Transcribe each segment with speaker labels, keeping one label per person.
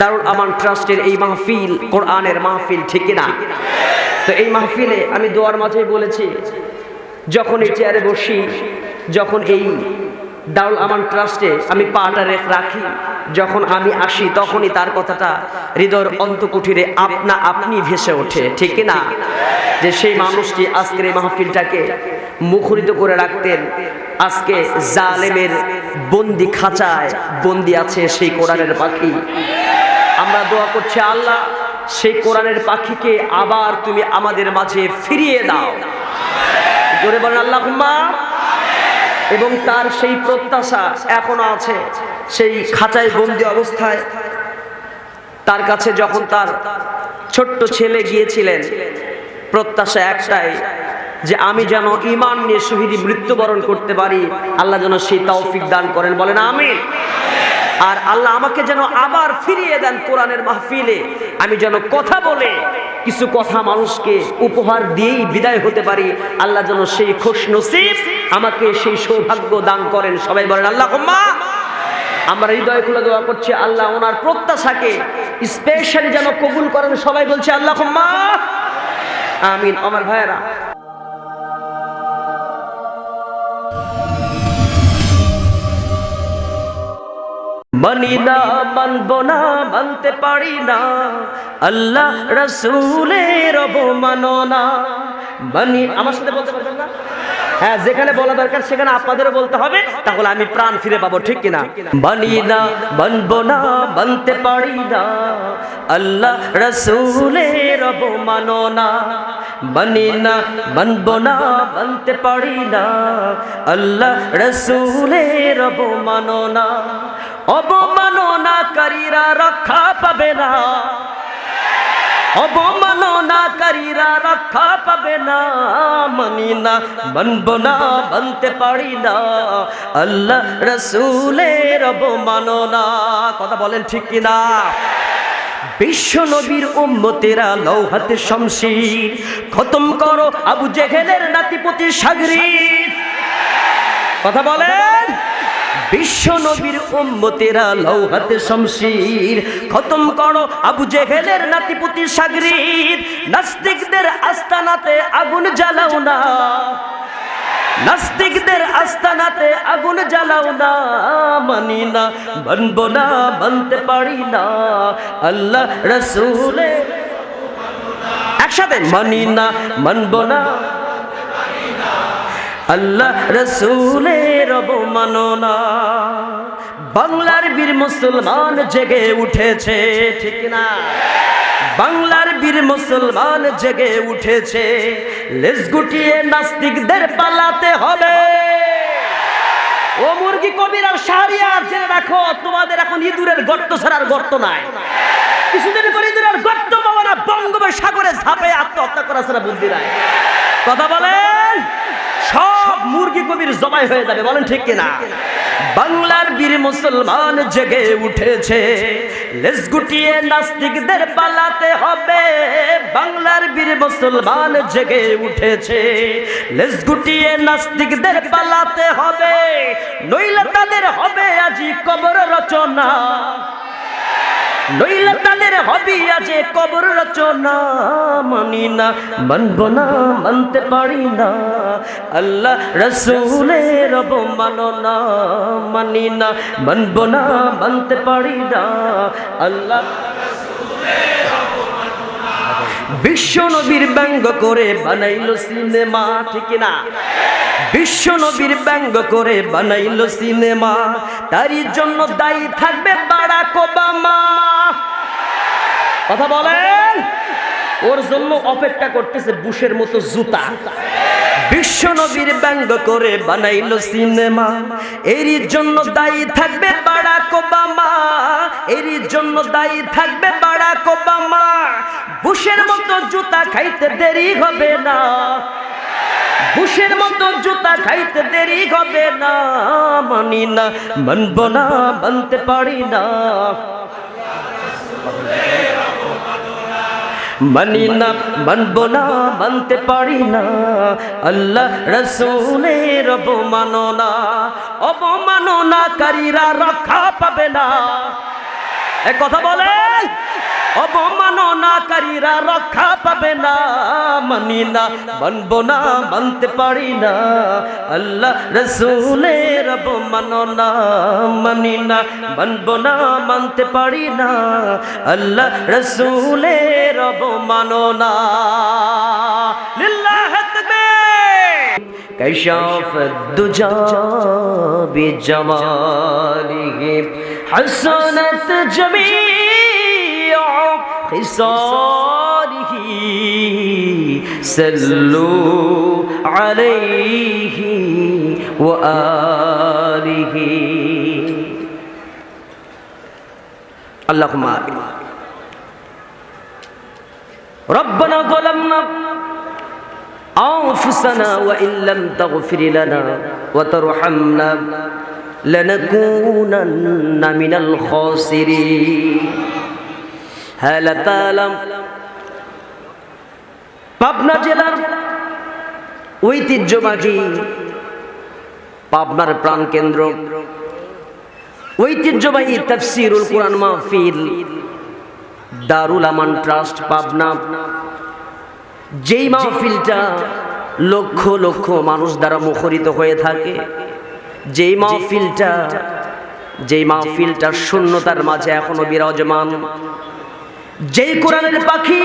Speaker 1: দারুল আমান ট্রাস্টের এই মাহফিল কোরআনের মাহফিল, ঠিক না তো এই মাহফিলে আমি দোয়ার মাঝে বলেছি, যখন এই চেয়ারে বসি, যখন এই দারুল আমান ট্রাস্টে আমি পাটা রাখি যখন আমি আসি, তখনই তার কথাটা হৃদয়ের অন্তকুঠিরে আপনা আপনি ভেসে ওঠে, ঠিক না যে সেই মানুষটি আজকের এই মাহফিলটাকে মুখরিত করে রাখতেন, আজকে জালেমের বন্দি খাঁচায় বন্দি আছে সেই কোরআনের পাখি। আমরা দোয়া করছি, আল্লাহ, সেই কোরআনের পাখিকে আবার তুমি আমাদের মাঝে ফিরিয়ে দাও। জোরে বলেন আল্লাহ এবং তার সেই প্রত্যাশা এখনও আছে, সেই খাঁচায় বন্দি অবস্থায়। তার কাছে যখন তার ছোট্ট ছেলে গিয়েছিলেন প্রত্যাশা একটাই যে আমি যেন ইমান নিয়ে শহীদ মৃত্যুবরণ করতে পারি, আল্লাহ যেন সেই তৌফিক দান করেন। বলেন আমি আর আল্লাহ আমাকে যেন আবার ফিরিয়ে দেন কোরআনের মাহফিলে। আমি যেন কথা বলে কিছু কথা মানুষকে উপহার দিয়েই বিদায় হতে পারি, আল্লাহ যেন সেই খুশ নসিব আমাকে সেই সৌভাগ্য দান করেন। সবাই বলেন আল্লাহ আমরা হৃদয় খুলে দোয়া করছি, আল্লাহ ওনার প্রত্যাশাকে স্পেশালি যেন কবুল করেন। সবাই বলছে আল্লাহ আমিন, আমার ভাইয়েরা। মানি না, মানব না, মানতে পারি না। আল্লাহ রসুলের অবমাননা মানি, আমার সাথে বলতে পারবেন না? হ্যাঁ যেখানে বলা দরকার, সেখানে আপনাদেরও বলতে হবে, তাহলে আমি প্রাণ ফিরে পাবো, ঠিক কিনা? মানি না মানব না মানতে পারি না। আল্লাহ রসুলের অবমাননা মানি না। মানব না মানতে পারি না। আল্লাহ রসুলের অবমাননা অবমাননাকারীরা রক্ষা পাবে না। অবমাননাকারীরা রক্ষা পাবে না মানি না মানব না মানতে পারি না আল্লাহ রসুলের অবমাননা কথা বলেন ঠিক কিনা? বিশ্ব নবীর উম্মতেরা লৌহাতে শমশির। খতম করো আবু জেহেলের নাতিপতি সাগরির। কথা বলেন? বিশ্ব নবীর উম্মতেরা লৌহাতে শমশির। খতম করো আবু জেহেলের নাতিপুতি সাগরির। নাস্তিকদের আস্তানাতে আগুন জ্বালাও না। নাস্তিকদের আস্তানাতে আগুন জ্বালাও না। মানি না, মানব না, মানতে পারি না। আল্লাহ রসুলে একসাথে মানি না, মানব না আল্লাহ রসুলের অবমাননা বাংলার বীর মুসলমান জেগে উঠেছে, ঠিক না? বাংলার বীর মুসলমান জেগে উঠেছে, লেজ গুটিয়ে নাস্তিকদের পালাতে হবে। ও মুরগি কবির আর শাহরিয়ার জেনে রাখো, তোমাদের এখন ইঁদুরের গর্ত ছাড়ার গর্ত নাই। কিছুদিন পর ইঁদুরের গর্ত পাবো না বঙ্গোপসাগরে ঝাঁপে আত্মহত্যা করা ছাড়া বুদ্ধি নাই কথা বলেন? সব মুরগি কবির জবাই হয়ে যাবে, বলেন ঠিক কিনা? বাংলার বীর মুসলমান জেগে উঠেছে, লেজ গুটিয়ে নাস্তিকদের পালাতে হবে। বাংলার বীর মুসলমান জেগে উঠেছে, লেজ গুটিয়ে নাস্তিকদের পালাতে হবে। নইলে তাদের হবে আজি কবর রচনা। নইলে তাদের হবি আছে কবর রচনা, মানি না, মানব না, মানতে পারি না। আল্লাহ রসুলের অবমাননা, মানি না, মানব না, মানতে পারি না। আল্লাহ বিশ্ব নবীর ব্যঙ্গ করে বানাইল সিনেমা, ঠিক না বিশ্ব নবীর ব্যঙ্গ করে বানাইল সিনেমা, তারই জন্য দায়ী থাকবে বারাক ওবামা। কথা বলেন? ওর জন্য অপেক্ষা করতেছে বুশের মতো জুতা। বিশ্ব নবীর ব্যঙ্গ করে বানাইল সিনেমা। এরই জন্য দায়ী থাকবে বারাক ওবামা। এরই জন্য দায়ী থাকবে বারাক ওবামা। বুশের মতো জুতা খাইতে দেরি হবে না। বুশের মতো জুতা খাইতে দেরি হবে না। মানি না, মানব না, মানতে পারি না। মানি না, মানব না, মানতে পারি না। আল্লাহ রসুলের অবমাননা অবমাননাকারীরা রক্ষা পাবে না। এ কথা বলে অবমাননাকারীরা রক্ষা পাবে না মানি না মানব না মানতে পারি না আল্লাহ রসুলের অবমাননা মানি না মানব না মানতে পারি না আল্লাহ রসুলের অবমাননা লিল্লাহ তাকবীর كشف الدجى بجماله حسنت جميع خصاله سلوا عليه وآله. اللهم آمين. ربنا ظلمنا أنفسنا وإن لم تغفر لنا وترحمنا لنكونن من الخاسرين. পাবনা জেলার ঐতিহ্যবাহী পাবনার প্রাণকেন্দ্র ঐতিহ্যবাহী তাফসিরুল কোরআন মাহফিল দারুল আমান ট্রাস্ট পাবনা। যেই মাহফিলটা লক্ষ লক্ষ মানুষ দ্বারা মুখরিত হয়ে থাকে, যেই মাহফিলটা যেই মাহফিলটা শূন্যতার মাঝে এখনও বিরাজমান যেই কোরআনের পাখি,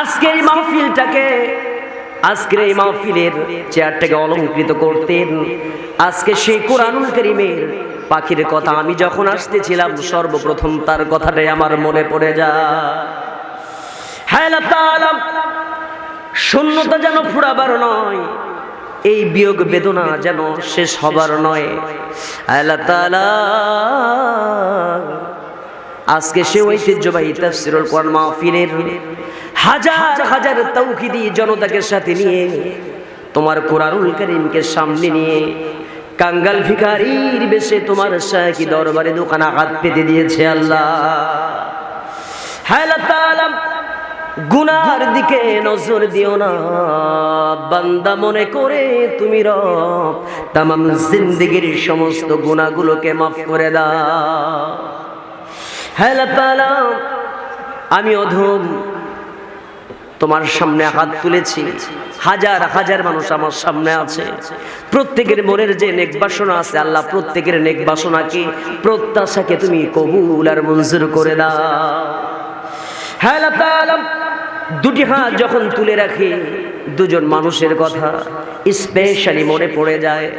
Speaker 1: আজকের এই মাহফিলটাকে, আজকের এই মাহফিলের চেয়ারটাকে অলঙ্কৃত করতেন। আজকে সেই কোরআনুল করিমের পাখির কথা আমি যখন আসতেছিলাম, সর্বপ্রথম তার কথাটাই আমার মনে পড়ে যায়। হ্যাঁ শূন্যতা যেন ফুরাবার নয়, এই বিয়োগ বেদনা যেন শেষ হবার নয়। আল্লাহ তাআলা আজকে সে ঐতিহ্যবাহী তাফসিরুল কোরআন মাহফিলের হাজার হাজার তৌহিদি জনতাকে সাথে নিয়ে তোমার কোরআনুল করিমকে সামনে নিয়ে কাঙ্গাল ভিখারির বেশে তোমার শাহী দরবারে দোকানে হাত পেতে দিয়েছে আল্লাহ। গুনার দিকে নজর দিও না। বান্দা মনে করে তুমি রব, তামাম জিন্দিগির সমস্ত গুনাহগুলোকে মাফ করে দাও। হ্যাঁ তাআলা, আমি অধম। তোমার সামনে হাত তুলেছি। হাজার হাজার মানুষ আমার সামনে আছে। প্রত্যেকের মনের যে নেক বাসনা আছে আল্লাহ প্রত্যেকের নেক বাসনাকে প্রত্যাশাকে তুমি কবুল আর মঞ্জুর করে দাও। হ্যাঁ দুটি হাত যখন তুলে রাখি দুজন মানুষের কথা স্পেশালি মনে পড়ে যায়।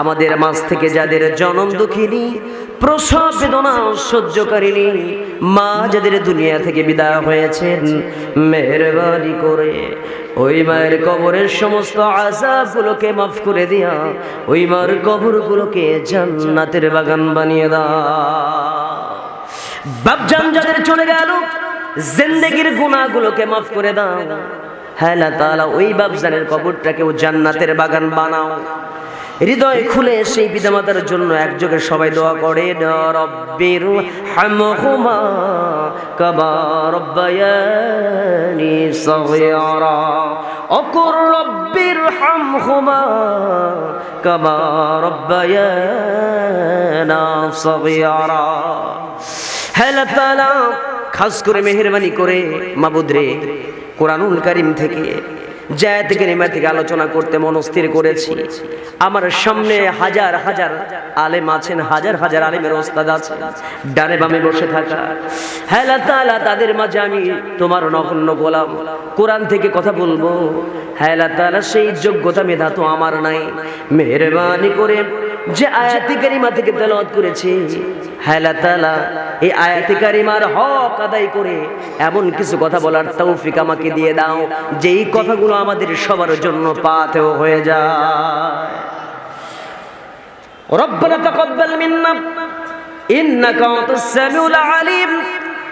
Speaker 1: আমাদের মাঝ থেকে যাদের জনম দুঃখিনী, প্রসব বেদনা সহ্যকারিনী মা যাদের দুনিয়া থেকে বিদায় হয়েছেন, মেহরবানি করে ওই মায়ের কবরের সমস্ত আজাবগুলোকে মাফ করে দিয়া ওই মার কবরগুলোকে জান্নাতের বাগান বানিয়ে দাও। বাপজান যাদের চলে গেল, জিন্দেগির গুনাহগুলোকে মাফ করে দাও। হ্যাঁ তাআলা ওই বাপজানের কবরটাকেও জান্নাতের বাগান বানাও। হৃদয় খুলে সেই পিতামাতার জন্য একযোগে সবাই দোয়া করে রব্বির হামহুমা কামা রব্বায়ানি সগীরা। অকুর রব্বির হামহুমা কামা রব্বায়ানা সগীরা। হ্যাঁ আল্লাহ তাআলা, খাস করে মেহরবানি করে মাবুদরে কোরআনুল কারিম থেকে জায়াত কারিমা থেকে আলোচনা করতে মনস্থির করেছি। আমার সামনে হাজার হাজার আলেম আছেন, হাজার হাজার আলেমের ওস্তাদ আছে ডানে বামে বসে থাকা। হেলা তালা তাদের মাঝে আমি তোমার নগণ্য গোলাম। কোরআন থেকে কথা বলব। হেলা তালা সেই যোগ্যতা মেধা তো আমার নাই। মেহরবানি করে যে আয়াতি কারিমা থেকে তেলাওয়াত করেছে হেলা তালা এই আয়াতি কারিমার হক আদায় করে এমন কিছু কথা বলার তৌফিক আমাকে দিয়ে দাও, যেই কথাগুলো আমাদের সবার জন্য পাথেও হয়ে যায়। ربنا تقبل منا ইন্নাকা আনতাস السميع আলিম।